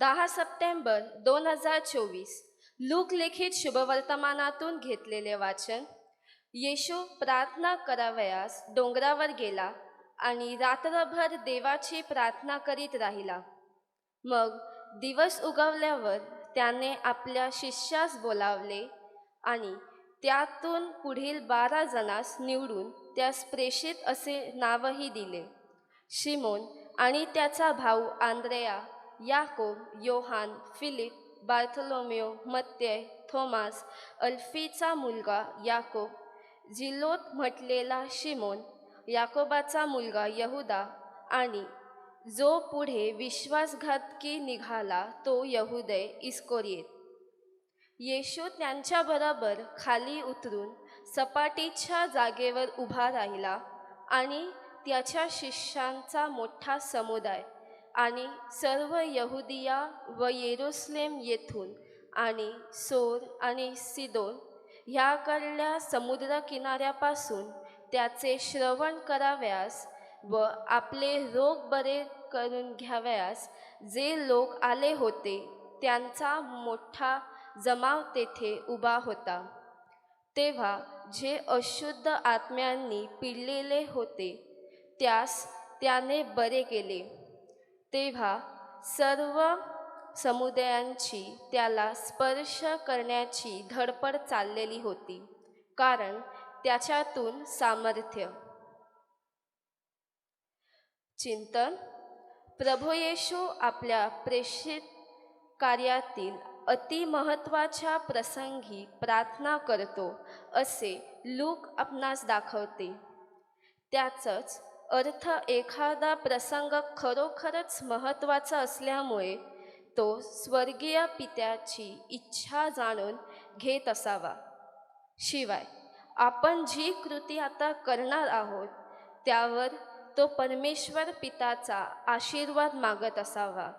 दहा सप्टेंबर दोन हजार चोवीस लूक लिखित शुभवर्तमानातून घेतलेले वाचन येशू प्रार्थना करावयास डोंगरावर गेला आणि रात्रभर देवाची प्रार्थना करीत राहिला. मग दिवस उगवल्यावर त्याने आपल्या शिष्यास बोलावले आणि त्यातून पुढील बारा जणांस निवडून त्यास प्रेषित असे नावही दिले. शिमोन आणि त्याचा भाऊ आंद्रेया याकोब योहान फिलिप बार्थलोमियो मत्यय थोमास अल्फीचा मुलगा याकोब झिलोत म्हटलेला शिमोन याकोबाचा मुलगा यहुदा आणि जो पुढे विश्वासघातकी निघाला तो यहुदय इस्कोरियेत. येशू त्यांच्याबरोबर खाली उतरून सपाटीच्या जागेवर उभा राहिला आणि त्याच्या शिष्यांचा मोठा समुदाय आणि सर्व यहुदिया व येरुसलेम येथून आणि सोर आणि सिदोन ह्याकडल्या समुद्रकिनाऱ्यापासून त्याचे श्रवण कराव्यास व आपले रोग बरे करून घ्याव्यास जे लोक आले होते त्यांचा मोठा जमाव तेथे उभा होता. तेव्हा जे अशुद्ध आत्म्यांनी पिळलेले होते त्यास त्याने बरे केले. तेव्हा सर्व समुदायांची त्याला स्पर्श करण्याची धडपड चाललेली होती कारण त्याच्यातून सामर्थ्य. चिंतन. प्रभू येशू आपल्या प्रेषित कार्यातील अतिमहत्त्वाच्या प्रसंगी प्रार्थना करतो असे लूक आपणास दाखवते. त्याचंच अर्थ एखादा प्रसंग खरोखरच महत्त्वाचा असल्यामुळे तो स्वर्गीय पित्याची इच्छा जाणून घेत असावा. शिवाय आपण जी कृती आता करणार आहोत त्यावर तो परमेश्वर पिताचा आशीर्वाद मागत असावा.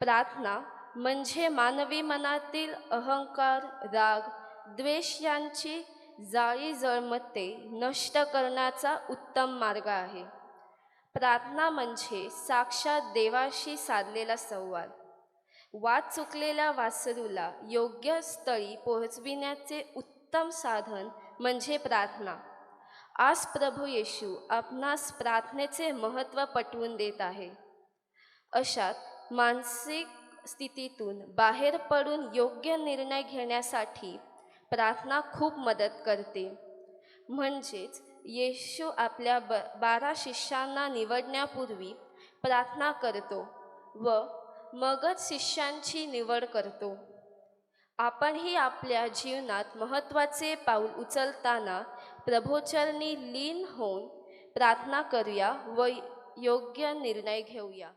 प्रार्थना म्हणजे मानवी मनातील अहंकार राग द्वेष यांची जाळी जळमते नष्ट करण्याचा उत्तम मार्ग आहे. प्रार्थना म्हणजे साक्षात देवाशी साधलेला संवाद. वाद चुकलेल्या वासरूला योग्य स्थळी पोहोचविण्याचे उत्तम साधन म्हणजे प्रार्थना. आज प्रभू येशू आपणास प्रार्थनेचे महत्त्व पटवून देत आहे. अशात मानसिक स्थितीतून बाहेर पडून योग्य निर्णय घेण्यासाठी प्रार्थना खूप मदत करते. म्हणजेच येशू आपल्या ब बारा शिष्यांना निवडण्यापूर्वी प्रार्थना करतो व मगच शिष्यांची निवड करतो. आपणही आपल्या जीवनात महत्त्वाचे पाऊल उचलताना प्रभोचरणी लीन होऊन प्रार्थना करूया व योग्य निर्णय घेऊया.